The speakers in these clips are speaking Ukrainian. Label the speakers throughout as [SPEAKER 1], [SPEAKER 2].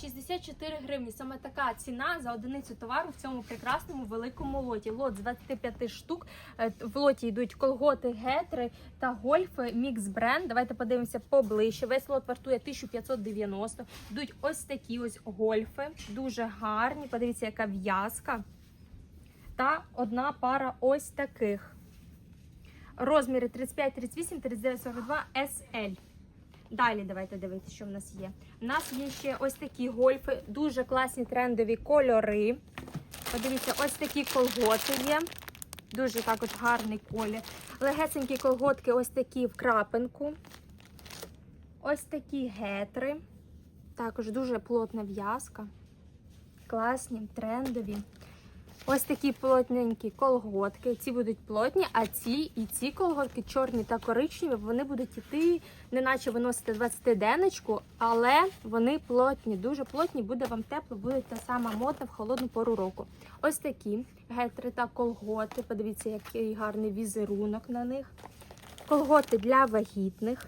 [SPEAKER 1] 64 гривні. Саме така ціна за одиницю товару в цьому прекрасному великому лоті. Лот з 25 штук. Е, В лоті йдуть колготи, гетри та гольфи. Мікс бренд. Давайте подивимося поближче. Весь лот вартує 1590. Йдуть ось такі ось гольфи. Дуже гарні. Подивіться, яка в'язка. Та одна пара ось таких. Розміри 35, 38, 39, 42, SL. Далі давайте дивитися, що в нас є. У нас є ще ось такі гольфи, дуже класні трендові кольори. Подивіться, ось такі колготи є. Дуже також гарний колір. Легесенькі колготки, ось такі в крапинку. Ось такі гетри. Також дуже плотна в'язка. Класні, трендові. Ось такі плотненькі колготки. Ці будуть плотні, а ці і ці колготки, чорні та коричневі, вони будуть іти, неначе виносити 20 денечку, але вони плотні, дуже плотні, буде вам тепло, буде та сама мода в холодну пору року. Ось такі гетри та колготи. Подивіться, який гарний візерунок на них. Колготи для вагітних.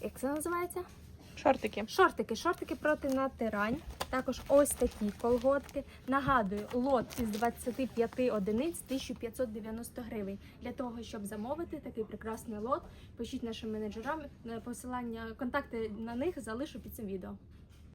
[SPEAKER 1] Як це називається?
[SPEAKER 2] Шортики.
[SPEAKER 1] Шортики, шортики проти натирань. Також ось такі колготки. Нагадую, лот із 25 одиниць 1590 гривень. Для того, щоб замовити такий прекрасний лот, пишіть нашим менеджерам. Посилання, контакти на них залишу під цим відео.